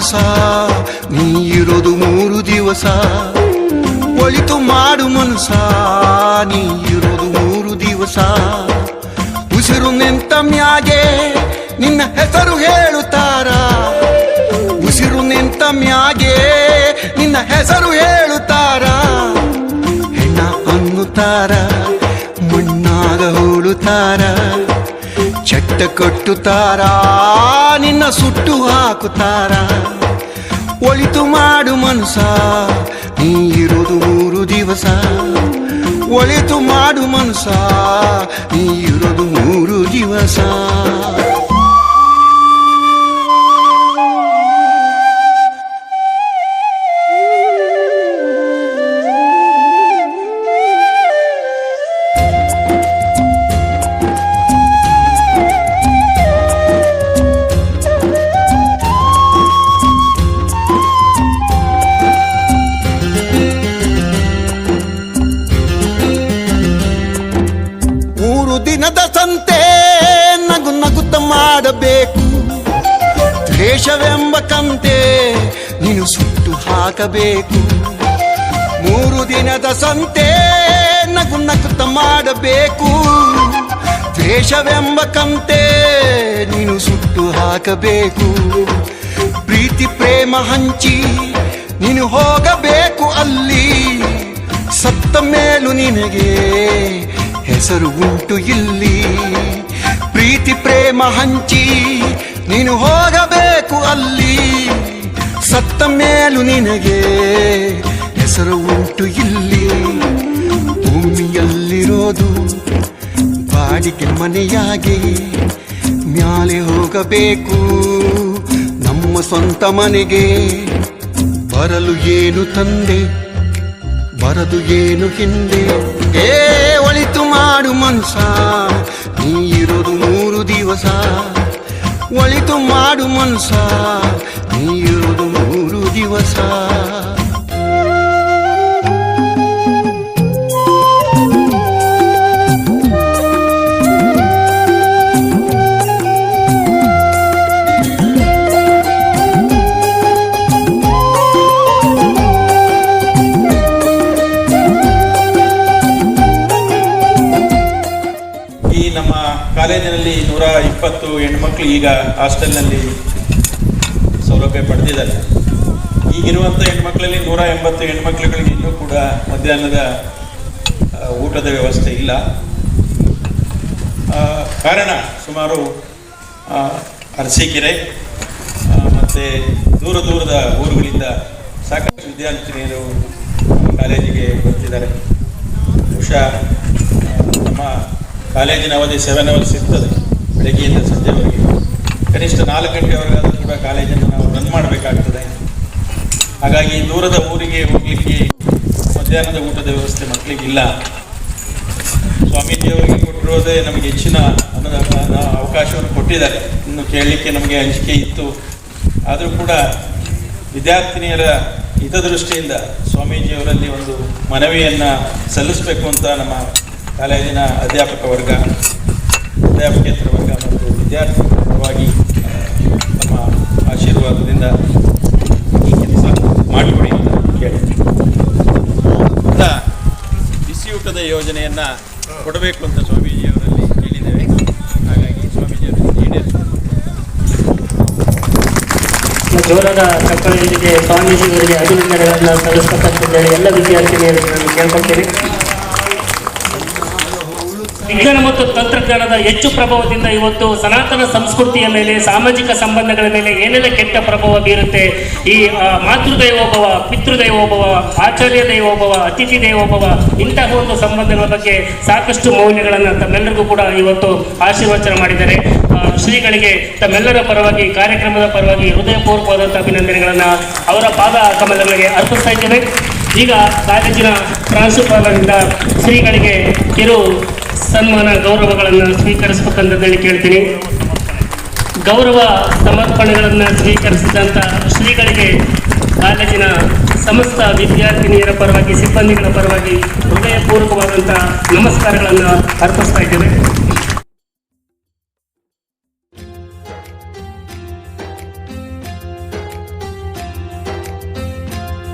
ಮನ್ಸ ನೀ ಇರೋದು ಮೂರು ದಿವಸ. ಒಳಿತು ಮಾಡು ಮನ್ಸ ನೀ ಇರೋದು ಮೂರು ದಿವಸ. ಉಸಿರು ನಿಂತ ಮ್ಯಾಗೆ ನಿನ್ನ ಹೆಸರು ಹೇಳುತ್ತಾರ. ಉಸಿರು ನಿಂತ ಮ್ಯಾಗೆ ನಿನ್ನ ಹೆಸರು ಹೇಳುತ್ತಾರ. ಹೆಣ್ಣ ಅನ್ನುತ್ತಾರ, ಮಣ್ಣಾಗ ಹೂಳುತ್ತಾರ ಚಟ್ಟ ಕಟ್ಟುತ್ತಾರ ನಿನ್ನ ಸುಟ್ಟು ಹಾಕುತ್ತಾರ? ಒಳಿತು ಮಾಡು ಮನಸ ನೀ ಇರೋದು ಮೂರು ದಿವಸ. ಒಳಿತು ಮಾಡು ಮನಸ ನೀ ಇರೋದು ಮೂರು ದಿವಸ. ದ್ವೇಷವೆಂಬ ಕಂತೆ ನೀನು ಸುಟ್ಟು ಹಾಕಬೇಕು. ಮೂರು ದಿನದ ಸಂತೆ ನಗು ನಗುತ್ತ ಮಾಡಬೇಕು. ದ್ವೇಷವೆಂಬ ಕಂತೆ ನೀನು ಸುಟ್ಟು ಹಾಕಬೇಕು. ಪ್ರೀತಿ ಪ್ರೇಮ ಹಂಚಿ ನೀನು ಹೋಗಬೇಕು ಅಲ್ಲಿ. ಸತ್ತ ಮೇಲೂ ನಿನಗೆ ಹೆಸರು ಉಂಟು ಇಲ್ಲಿ. ಪ್ರೀತಿ ಪ್ರೇಮ ಹಂಚಿ ನೀನು ಹೋಗಬೇಕು ಅಲ್ಲಿ. ಸತ್ತ ಮೇಲು ನಿನಗೆ ಹೆಸರು ಉಂಟು ಇಲ್ಲಿ. ಭೂಮಿಯಲ್ಲಿರೋದು ಬಾಡಿಗೆ ಮನೆಯಾಗಿ. ಮ್ಯಾಲೆ ಹೋಗಬೇಕು ನಮ್ಮ ಸ್ವಂತ ಮನೆಗೆ. ಬರಲು ಏನು ತಂದೆ? ಬರದು ಏನು ಹಿಂದೆ? ಏ, ಒಳಿತು ಮಾಡು ಮನ್ಸ. ನೀ ಇರೋದು ಮೂರು ದಿವಸ. ಒಳಿತು ಮಾಡು ಮನ್ಸ ನೀ ಮೂರು ಕಾಲೇಜಿನಲ್ಲಿ ನೂರ ಇಪ್ಪತ್ತು ಹೆಣ್ಮಕ್ಳು ಈಗ ಹಾಸ್ಟೆಲ್ನಲ್ಲಿ ಸೌಲಭ್ಯ ಪಡೆದಿದ್ದಾರೆ. ಈಗಿರುವಂಥ ಹೆಣ್ಮಕ್ಳಲ್ಲಿ ನೂರ ಎಂಬತ್ತು ಹೆಣ್ಮಕ್ಳುಗಳಿಗೆ ಇನ್ನೂ ಕೂಡ ಮಧ್ಯಾಹ್ನದ ಊಟದ ವ್ಯವಸ್ಥೆ ಇಲ್ಲ. ಕಾರಣ ಸುಮಾರು ಅರಸಿಕೆರೆ ಮತ್ತೆ ದೂರ ದೂರದ ಊರುಗಳಿಂದ ಸಾಕಷ್ಟು ವಿದ್ಯಾರ್ಥಿನಿಯರು ಕಾಲೇಜಿಗೆ ಬರ್ತಿದ್ದಾರೆ. ಬಹುಶಃ ಕಾಲೇಜಿನ ಅವಧಿ ಸೆವೆನ್ ಅವರ್ಸ್ ಇರ್ತದೆ ಬೆಳಗ್ಗೆಯಿಂದ ಸಂಜೆವರೆಗೆ. ಕನಿಷ್ಠ ನಾಲ್ಕು ಗಂಟೆವರೆಗಾದರೂ ಕೂಡ ಕಾಲೇಜನ್ನು ನಾವು ರನ್ ಮಾಡಬೇಕಾಗ್ತದೆ. ಹಾಗಾಗಿ ದೂರದ ಊರಿಗೆ ಹೋಗಲಿಕ್ಕೆ ಮಧ್ಯಾಹ್ನದ ಊಟದ ವ್ಯವಸ್ಥೆ ಮಕ್ಕಳಿಗಿಲ್ಲ. ಸ್ವಾಮೀಜಿಯವರಿಗೆ ಕೊಟ್ಟಿರೋದೇ ನಮಗೆ ಹೆಚ್ಚಿನ ಅನುದಾನ ಅವಕಾಶವನ್ನು ಕೊಟ್ಟಿದ್ದಾರೆ. ಇನ್ನು ಕೇಳಲಿಕ್ಕೆ ನಮಗೆ ಅಂಜಿಕೆ ಇತ್ತು. ಆದರೂ ಕೂಡ ವಿದ್ಯಾರ್ಥಿನಿಯರ ಹಿತದೃಷ್ಟಿಯಿಂದ ಸ್ವಾಮೀಜಿಯವರಲ್ಲಿ ಒಂದು ಮನವಿಯನ್ನು ಸಲ್ಲಿಸಬೇಕು ಅಂತ ನಮ್ಮ ಕಾಲೇಜಿನ ಅಧ್ಯಾಪಕ ವರ್ಗ ಅಧ್ಯಾಪಕೇತರ ವರ್ಗ ಮತ್ತು ವಿದ್ಯಾರ್ಥಿ ಪರವಾಗಿ ತಮ್ಮ ಆಶೀರ್ವಾದದಿಂದ ಈ ಕೆಲಸ ಮಾಡಿಕೊಡಿ ಅಂತ ಕೇಳಿದ್ದೆ. ಬಿಸಿಯೂಟದ ಯೋಜನೆಯನ್ನು ಕೊಡಬೇಕು ಅಂತ ಸ್ವಾಮೀಜಿಯವರಲ್ಲಿ ಕೇಳಿದ್ದೇವೆ. ಹಾಗಾಗಿ ಸ್ವಾಮೀಜಿಯವರಲ್ಲಿ ಈಡೇರಿಸಿ ಜೋರದ ಚಪ್ಪಲಿಗೆ ಸ್ವಾಮೀಜಿಯವರಿಗೆ ಅಭಿನಂದನೆಗಳನ್ನು ಸಲ್ಲಿಸ್ತಕ್ಕಂಥದ್ದು ಎಲ್ಲ ವಿದ್ಯಾರ್ಥಿನಿಯರಿಗೆ ನಾನು ಕೇಳ್ಕೊಳ್ತೀನಿ. ವಿಜ್ಞಾನ ಮತ್ತು ತಂತ್ರಜ್ಞಾನದ ಹೆಚ್ಚು ಪ್ರಭಾವದಿಂದ ಇವತ್ತು ಸನಾತನ ಸಂಸ್ಕೃತಿಯ ಮೇಲೆ, ಸಾಮಾಜಿಕ ಸಂಬಂಧಗಳ ಮೇಲೆ ಏನೆಲ್ಲ ಕೆಟ್ಟ ಪ್ರಭಾವ ಬೀರುತ್ತೆ? ಈ ಮಾತೃದೈವೋಭವ, ಪಿತೃದೈವೋಭವ, ಆಚಾರ್ಯ ದೈವೋಭವ, ಅತಿಥಿ ದೈವೋಭವ, ಇಂತಹ ಒಂದು ಸಂಬಂಧಗಳ ಬಗ್ಗೆ ಸಾಕಷ್ಟು ಮೌಲ್ಯಗಳನ್ನು ತಮ್ಮೆಲ್ಲರಿಗೂ ಕೂಡ ಇವತ್ತು ಆಶೀರ್ವಚನ ಮಾಡಿದ್ದಾರೆ. ಶ್ರೀಗಳಿಗೆ ತಮ್ಮೆಲ್ಲರ ಪರವಾಗಿ, ಕಾರ್ಯಕ್ರಮದ ಪರವಾಗಿ ಹೃದಯಪೂರ್ವಕವಾದಂಥ ಅಭಿನಂದನೆಗಳನ್ನು ಅವರ ಪಾದ ಕಮಲಗಳಿಗೆ ಅರ್ಪಿಸ್ತಾ ಇದ್ದೇನೆ ಈಗ ಕಾಲೇಜಿನ ಪ್ರಾಂಶುಪಾಲರಿಂದ ಶ್ರೀಗಳಿಗೆ ಕಿರು ಸನ್ಮಾನ ಗೌರವಗಳನ್ನು ಸ್ವೀಕರಿಸಬೇಕಂತೇಳಿ ಕೇಳ್ತೀನಿ. ಗೌರವ ಸಮರ್ಪಣೆಗಳನ್ನು ಸ್ವೀಕರಿಸಿದಂಥ ಶ್ರೀಗಳಿಗೆ ಕಾಲೇಜಿನ ಸಮಸ್ತ ವಿದ್ಯಾರ್ಥಿನಿಯರ ಪರವಾಗಿ, ಸಿಬ್ಬಂದಿಗಳ ಪರವಾಗಿ ಹೃದಯಪೂರ್ವಕವಾದಂಥ ನಮಸ್ಕಾರಗಳನ್ನು ಅರ್ಪಿಸ್ತಾ ಇದ್ದೇವೆ.